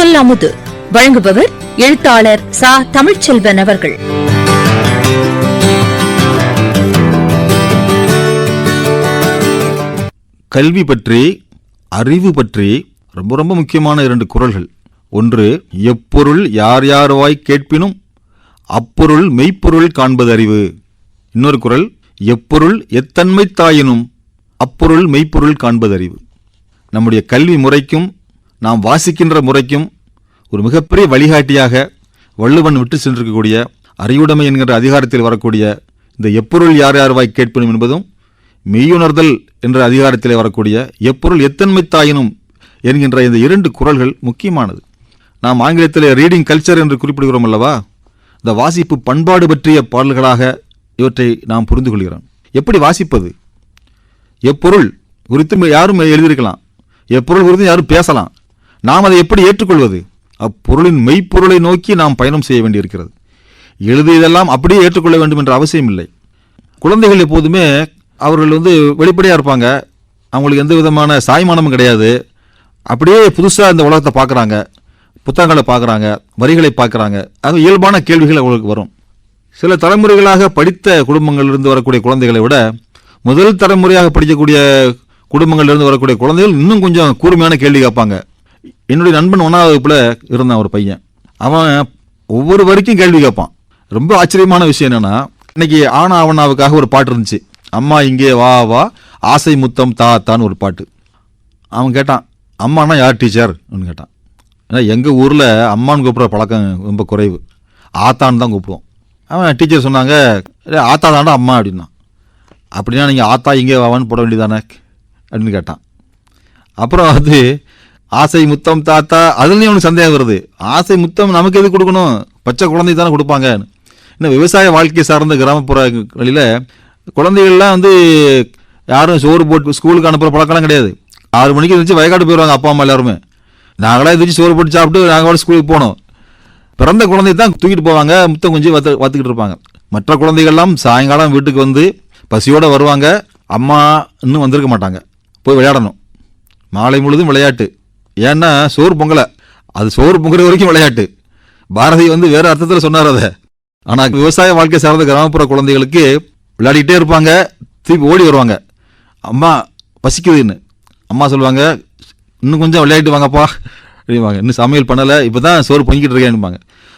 சொல் அமுது. வழங்குபவர் எழுத்தாளர் சா. தமிழ்ச்செல்வன் அவர்கள். கல்வி பற்றி அறிவு பற்றி ரொம்ப ரொம்ப முக்கியமான இரண்டு குரல்கள். ஒன்று எப்பொருள் யார் யார்வாய் கேட்பினும் அப்பொருள் மெய்ப்பொருள் காண்பது அறிவு. இன்னொரு குரல் எப்பொருள் எத்தன்மை தாயினும் அப்பொருள் மெய்ப்பொருள் காண்பது அறிவு. நம்முடைய கல்வி முறைக்கும் நாம் வாசிக்கின்ற முறைக்கும் ஒரு மிகப்பெரிய வழிகாட்டியாக வள்ளுவன் விட்டு சென்றிருக்கக்கூடிய அறிவுடைமை என்கிற அதிகாரத்தில் வரக்கூடிய இந்த எப்பொருள் யார் யார்வாய் கேட்பினும் என்பதும் மெய்யுணர்தல் என்ற அதிகாரத்திலே வரக்கூடிய எப்பொருள் எத்தன்மை தாயினும் என்கின்ற இந்த இரண்டு குறள்கள் முக்கியமானது. நாம் ஆங்கிலத்தில் ரீடிங் கல்ச்சர் என்று குறிப்பிடுகிறோம் அல்லவா? இந்த வாசிப்பு பண்பாடு பற்றிய பாடல்களாக இவற்றை நாம் புரிந்து கொள்கிறோம். எப்படி வாசிப்பது? எப்பொருள் குறித்து யாரும் எழுதியிருக்கலாம். எப்பொருள் குறித்து யாரும் பேசலாம். நாம் அதை எப்படி ஏற்றுக்கொள்வது? அப்பொருளின் மெய்ப்பொருளை நோக்கி நாம் பயணம் செய்ய வேண்டியிருக்கிறது. எழுதியதெல்லாம் அப்படியே ஏற்றுக்கொள்ள வேண்டும் என்ற அவசியம் இல்லை குழந்தைகள் எப்போதுமே அவர்கள் வந்து வெளிப்படையாக இருப்பாங்க. அவங்களுக்கு எந்த விதமான சாய்மானமும் கிடையாது. அப்படியே புதுசாக இந்த உலகத்தை பார்க்குறாங்க. புத்தகங்களை பார்க்குறாங்க. வரிகளை பார்க்குறாங்க. அது இயல்பான கேள்விகள் அவங்களுக்கு வரும். சில தலைமுறைகளாக படித்த குடும்பங்களிலிருந்து வரக்கூடிய குழந்தைகளை விட முதல் தலைமுறையாக படிக்கக்கூடிய குடும்பங்களிலிருந்து வரக்கூடிய குழந்தைகள் இன்னும் கொஞ்சம் கூர்மையான கேள்வி கேட்பாங்க. என்னுடைய நண்பன் ஒன்றாவது வகுப்பில் இருந்தான் ஒரு பையன். அவன் ஒவ்வொரு வரைக்கும் கேள்வி கேட்பான். ரொம்ப ஆச்சரியமான விஷயம் என்னென்னா இன்னைக்கு ஆனா அவனாவுக்காக ஒரு பாட்டு இருந்துச்சு. அம்மா இங்கே வா வா ஆசை முத்தம் தா தான்னு ஒரு பாட்டு. அவன் கேட்டான் அம்மானா யார் டீச்சர்? கேட்டான். ஏன்னா எங்கள் ஊரில் அம்மான்னு கூப்பிட்ற பழக்கம் ரொம்ப குறைவு. ஆத்தான்னு தான் கூப்பிடுவோம். அவன் டீச்சர் சொன்னாங்க ஆத்தா தாண்டா அம்மா அப்படின்னா. அப்படின்னா நீங்கள் ஆத்தா இங்கே வாவான்னு போட வேண்டியதானே அப்படின்னு கேட்டான். அப்புறம் அது ஆசை முத்தம் தாத்தா அதுலேயும் அவனுக்கு சந்தேகம் வருது. ஆசை முத்தம் நமக்கு எது கொடுக்கணும்? பச்சை குழந்தை தானே கொடுப்பாங்க. இன்னும் விவசாய வாழ்க்கை சார்ந்த கிராமப்புறங்களில் குழந்தைகள்லாம் வந்து யாரும் சோறு போட்டு ஸ்கூலுக்கு அனுப்புகிற பழக்கம்லாம் கிடையாது. ஆறு மணிக்கு இருந்துச்சு வயக்காடு போயிடுவாங்க அப்பா அம்மா எல்லாருமே. நாங்களாம் இருந்துச்சு சோறு போட்டு சாப்பிட்டு நாங்கள் ஸ்கூலுக்கு போனோம். பிறந்த குழந்தை தான் தூக்கிட்டு போவாங்க முத்தம் கொஞ்சம் வத்து வத்துக்கிட்டு இருப்பாங்க. மற்ற குழந்தைகள்லாம் சாயங்காலம் வீட்டுக்கு வந்து பசியோடு வருவாங்க. அம்மா இன்னும் வந்திருக்க மாட்டாங்க. போய் விளையாடணும். மாலை முழுதும் விளையாட்டு. ஏன்னா சோறு பொங்கலை. அது சோறு பொங்குற வரைக்கும் விளையாட்டு. பாரதி வந்து வேற அர்த்தத்தில் சொன்னார் அதை. ஆனால் விவசாய வாழ்க்கை சார்ந்த கிராமப்புற குழந்தைகளுக்கு விளையாடிக்கிட்டே இருப்பாங்க திருப்பி ஓடி வருவாங்க. அம்மா பசிக்குதுன்னு. அம்மா சொல்லுவாங்க இன்னும் கொஞ்சம் விளையாட்டு வாங்கப்பா. அப்படிவாங்க இன்னும் சமையல் பண்ணலை இப்போ தான் சோறு பொங்கிட்டு இருக்கேன்பாங்க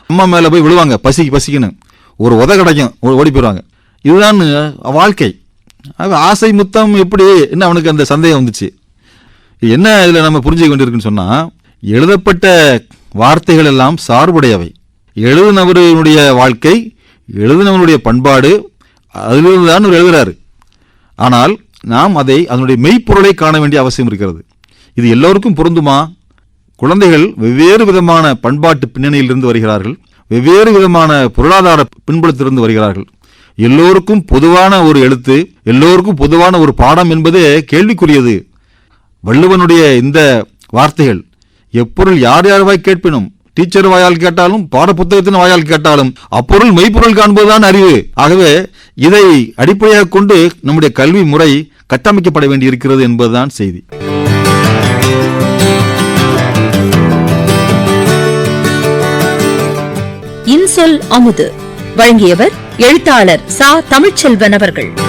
அம்மா மேலே போய் விழுவாங்க பசிக்கு பசிக்குன்னு. ஒரு உத கிடைக்கும் ஓ- ஓடி போயிடுவாங்க. இதுதான் வாழ்க்கை. ஆசை முத்தம் எப்படி? என்ன அவனுக்கு அந்த சந்தேகம் வந்துச்சு? என்ன இதில் நம்ம புரிஞ்சு கொண்டிருக்குன்னு சொன்னால் எழுதப்பட்ட வார்த்தைகள் எல்லாம் சார்புடையவை. எழுதினவருடைய வாழ்க்கை எழுதினவனுடைய பண்பாடு அதிலிருந்து தான் அவர் எழுதுகிறாரு ஆனால் நாம் அதை அதனுடைய மெய்ப்பொருளை காண வேண்டிய அவசியம் இருக்கிறது. இது எல்லோருக்கும் பொருந்துமா? குழந்தைகள் வெவ்வேறு விதமான பண்பாட்டு பின்னணியிலிருந்து வருகிறார்கள் வெவ்வேறு விதமான பொருளாதார பின்புலத்திலிருந்து வருகிறார்கள். எல்லோருக்கும் பொதுவான ஒரு எழுத்து எல்லோருக்கும் பொதுவான ஒரு பாடம் என்பதே கேள்விக்குரியது. வள்ளுவனுடைய இந்த வார்த்தைகள் எப்பொருள் யார் யார் வாய் கேட்பினும் டீச்சர் வாயால் கேட்டாலும் பாடப்புத்தகத்தின் வாயால் கேட்டாலும் அப்பொருள் மெய்ப்பொருள் காண்பதுதான் அறிவு. ஆகவே இதை அடிப்படையாக கொண்டு நம்முடைய கல்வி முறை கட்டமைக்கப்பட வேண்டியிருக்கிறது என்பதுதான் செய்தி. இன்சொல் அமுது. வழங்கியவர் எழுத்தாளர் சா. தமிழ்ச்செல்வன் அவர்கள்.